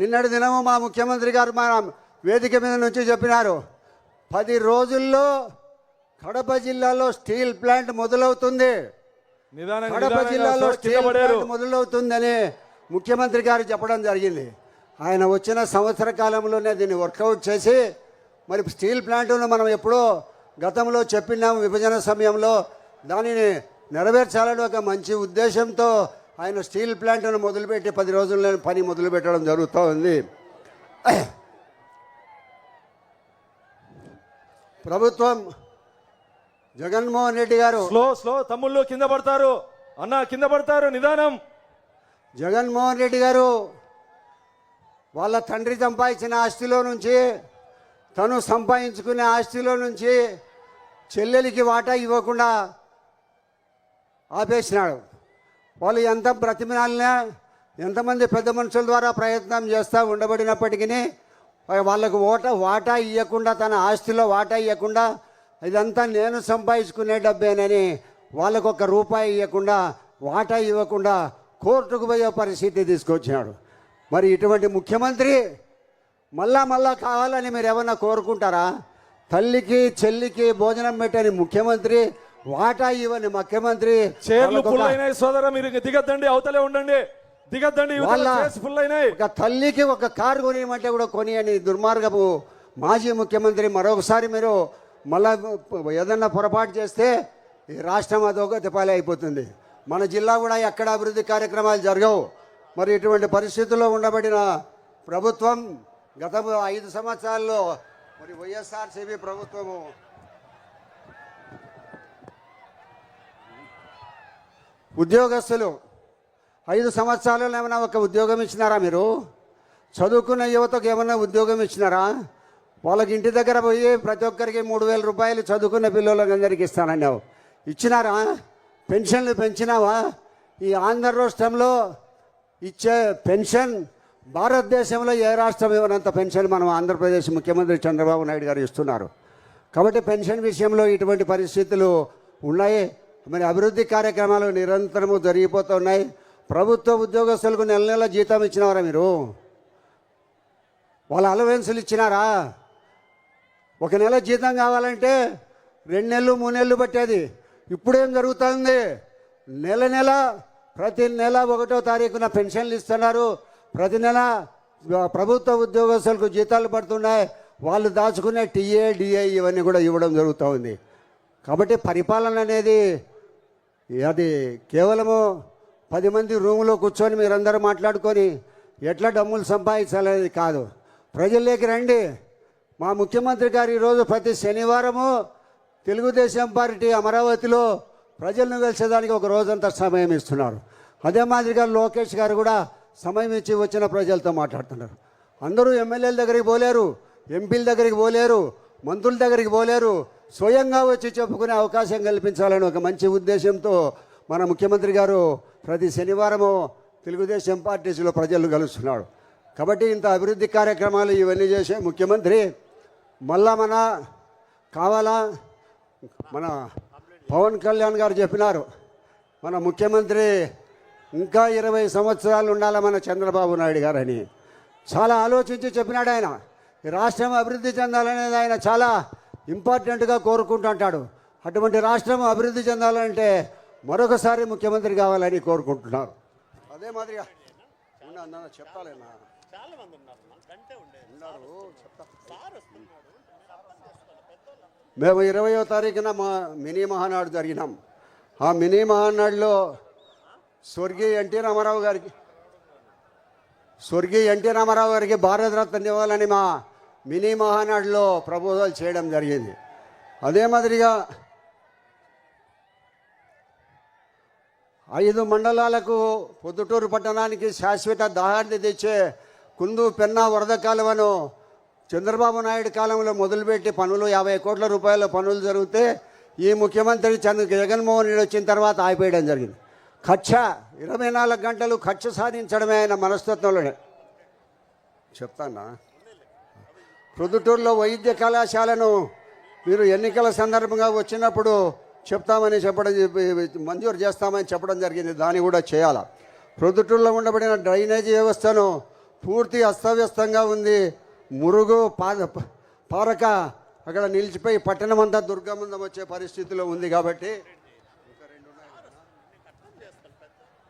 నిన్నటి దినము మా ముఖ్యమంత్రి గారు మా వేదిక మీద నుంచి చెప్పినారు. పది రోజుల్లో కడప జిల్లాలో స్టీల్ ప్లాంట్ మొదలవుతుంది. కడప జిల్లాలో స్టీల్ ప్లాంట్ మొదలవుతుందని ముఖ్యమంత్రి గారు చెప్పడం జరిగింది. ఆయన వచ్చిన సంవత్సర కాలంలోనే దీన్ని వర్కౌట్ చేసి మరి స్టీల్ ప్లాంట్ను మనం ఎప్పుడో గతంలో చెప్పినాం విభజన సమయంలో. దానిని నెరవేర్చాలని ఒక మంచి ఉద్దేశంతో ఆయన స్టీల్ ప్లాంట్ను మొదలుపెట్టి పది రోజుల్లో పని మొదలు పెట్టడం జరుగుతూ ఉంది ప్రభుత్వం జగన్మోహన్ రెడ్డి గారు స్లో స్లో తమ్ముళ్ళు కింద పడతారు. అన్న కింద పడతారు నిదానం. జగన్మోహన్ రెడ్డి గారు వాళ్ళ తండ్రి సంపాదించిన ఆస్తిలో నుంచి తను సంపాదించుకునే ఆస్తిలో నుంచి చెల్లెలికి వాటా ఇవ్వకుండా ఆపేసినాడు. వాళ్ళు ఎంత బ్రతిమినాలినా ఎంతమంది పెద్ద మనుషుల ద్వారా ప్రయత్నం చేస్తూ ఉండబడినప్పటికీ వాళ్ళకు ఓట వాటా ఇవ్వకుండా తన ఆస్తిలో వాటా ఇవ్వకుండా ఇదంతా నేను సంపాదించుకునే డబ్బేనని వాళ్ళకు ఒక రూపాయి ఇవ్వకుండా వాటా ఇవ్వకుండా కోర్టుకు పోయే పరిస్థితి తీసుకొచ్చినాడు. మరి ఇటువంటి ముఖ్యమంత్రి మళ్ళా మళ్ళా కావాలని మీరు ఏమన్నా కోరుకుంటారా? తల్లికి చెల్లికి భోజనం పెట్టని ముఖ్యమంత్రి వాటా ఇవ్వని ముఖ్యమంత్రి. చైర్లు ఫుల్ అయినాయి సోదర మీరు దిగద్దండి అవతలే ఉండండి. దిగద్దండి ఫుల్ అయినాయి ఒక తల్లికి ఒక కారు కొనియమంటే కూడా కొనియని దుర్మార్గపు మాజీ ముఖ్యమంత్రి మరొకసారి మీరు మళ్ళా ఏదన్నా పొరపాటు చేస్తే ఈ రాష్ట్రం అదొక పాలే అయిపోతుంది. మన జిల్లా కూడా ఎక్కడ అభివృద్ధి కార్యక్రమాలు జరగవు. మరి ఇటువంటి పరిస్థితుల్లో ఉండబడిన ప్రభుత్వం గత ఐదు సంవత్సరాల్లో మరి వైఎస్ఆర్సీపీ ప్రభుత్వము ఉద్యోగస్తులు ఐదు సంవత్సరాలలో ఏమైనా ఒక ఉద్యోగం ఇచ్చినారా మీరు? చదువుకున్న యువతకు ఏమైనా ఉద్యోగం ఇచ్చినారా? వాళ్ళకి ఇంటి దగ్గర పోయి ప్రతి ఒక్కరికి మూడు వేల రూపాయలు చదువుకున్న పిల్లలందరికీ ఇస్తానండి ఇస్తానన్నావు. ఇచ్చినారా? పెన్షన్లు పెంచినావా? ఈ ఆంధ్ర రాష్ట్రంలో ఇచ్చే పెన్షన్ భారతదేశంలో ఏ రాష్ట్రం ఇవ్వనంత పెన్షన్ మనం ఆంధ్రప్రదేశ్ ముఖ్యమంత్రి చంద్రబాబు నాయుడు గారు ఇస్తున్నారు. కాబట్టి పెన్షన్ విషయంలో ఇటువంటి పరిస్థితులు ఉన్నాయి. మరి అభివృద్ధి కార్యక్రమాలు నిరంతరము జరిగిపోతున్నాయి ప్రభుత్వ ఉద్యోగస్తులకు నెల నెల జీతం ఇచ్చినారా మీరు? వాళ్ళ అలవెన్సులు ఇచ్చినారా? ఒక నెల జీతం కావాలంటే రెండు నెలలు మూడు నెలలు పట్టేది. ఇప్పుడేం జరుగుతుంది? నెల నెల ప్రతి నెల ఒకటో తారీఖున పెన్షన్లు ఇస్తున్నారు. ప్రతి నెల ప్రభుత్వ ఉద్యోగస్తులకు జీతాలు పడుతున్నాయి. వాళ్ళు దాచుకునే టీఏ డిఏ ఇవన్నీ కూడా ఇవ్వడం జరుగుతూ ఉంది. కాబట్టి పరిపాలన అనేది అది కేవలము పది మంది రూములో కూర్చొని మీరందరూ మాట్లాడుకొని ఎట్లా డమ్ములు సంపాదించాలనేది కాదు. ప్రజల్లోకి రండి. మా ముఖ్యమంత్రి గారు ఈరోజు ప్రతి శనివారము తెలుగుదేశం పార్టీ అమరావతిలో ప్రజలను కలిసేదానికి ఒక రోజంతా సమయం ఇస్తున్నారు. అదే మాదిరిగా లోకేష్ గారు కూడా సమయం ఇచ్చి వచ్చిన ప్రజలతో మాట్లాడుతున్నారు. అందరూ ఎమ్మెల్యేల దగ్గరికి పోలేరు ఎంపీల దగ్గరికి పోలేరు మంత్రుల దగ్గరికి పోలేరు. స్వయంగా వచ్చి చెప్పుకునే అవకాశం కల్పించాలని ఒక మంచి ఉద్దేశంతో మన ముఖ్యమంత్రి గారు ప్రతి శనివారము తెలుగుదేశం పార్టీస్లో ప్రజలు కలుస్తున్నాడు. కాబట్టి ఇంత అభివృద్ధి కార్యక్రమాలు ఇవన్నీ చేసే ముఖ్యమంత్రి మళ్ళా మన కావాలా? మన పవన్ కళ్యాణ్ గారు చెప్పినారు. మన ముఖ్యమంత్రి ఇంకా ఇరవై సంవత్సరాలు ఉండాలా మన చంద్రబాబు నాయుడు గారని. చాలా ఆలోచించి చెప్పినాడు ఆయన. రాష్ట్రం అభివృద్ధి చెందాలనేది ఆయన చాలా ఇంపార్టెంట్గా కోరుకుంటుంటాడు. అటువంటి రాష్ట్రం అభివృద్ధి చెందాలంటే మరొకసారి ముఖ్యమంత్రి కావాలని కోరుకుంటున్నారు. అదే మాదిరిగా ఉన్నా, మేము ఇరవయో తారీఖున మా మినీ మహానాడు జరిగినాం. ఆ మినీ మహానాడులో స్వర్గీయ ఎన్టీ రామారావు గారికి స్వర్గీయ ఎన్టీ రామారావు గారికి భారతరత్న ఇవ్వాలని మా మినీ మహానాడులో ప్రపోజల్ చేయడం జరిగింది. అదే మాదిరిగా ఐదు మండలాలకు పొద్దుటూరు పట్టణానికి శాశ్వత దాహాన్ని తెచ్చే కుందు పెన్నా వరద కాలువను చంద్రబాబు నాయుడు కాలంలో మొదలుపెట్టి పనులు యాభై కోట్ల రూపాయల పనులు జరిగితే ఈ ముఖ్యమంత్రి చంద్ర జగన్మోహన్ రెడ్డి వచ్చిన తర్వాత ఆగిపోయడం జరిగింది. ఖర్చ ఇరవై నాలుగు గంటలు ఖర్చు సాధించడమే ఆయన మనస్తత్వంలోనే. చెప్తానా? ప్రొద్దుటూరులో వైద్య కళాశాలను మీరు ఎన్నికల సందర్భంగా వచ్చినప్పుడు చెప్తామని చెప్పడం మంజూరు చేస్తామని చెప్పడం జరిగింది. దాన్ని కూడా చేయాలా. ప్రొద్దుటూరులో ఉండబడిన డ్రైనేజీ వ్యవస్థను పూర్తి అస్తవ్యస్తంగా ఉంది. మురుగు పాద పారక అక్కడ నిలిచిపోయి పట్టణమంతా దుర్గమందం వచ్చే పరిస్థితిలో ఉంది కాబట్టి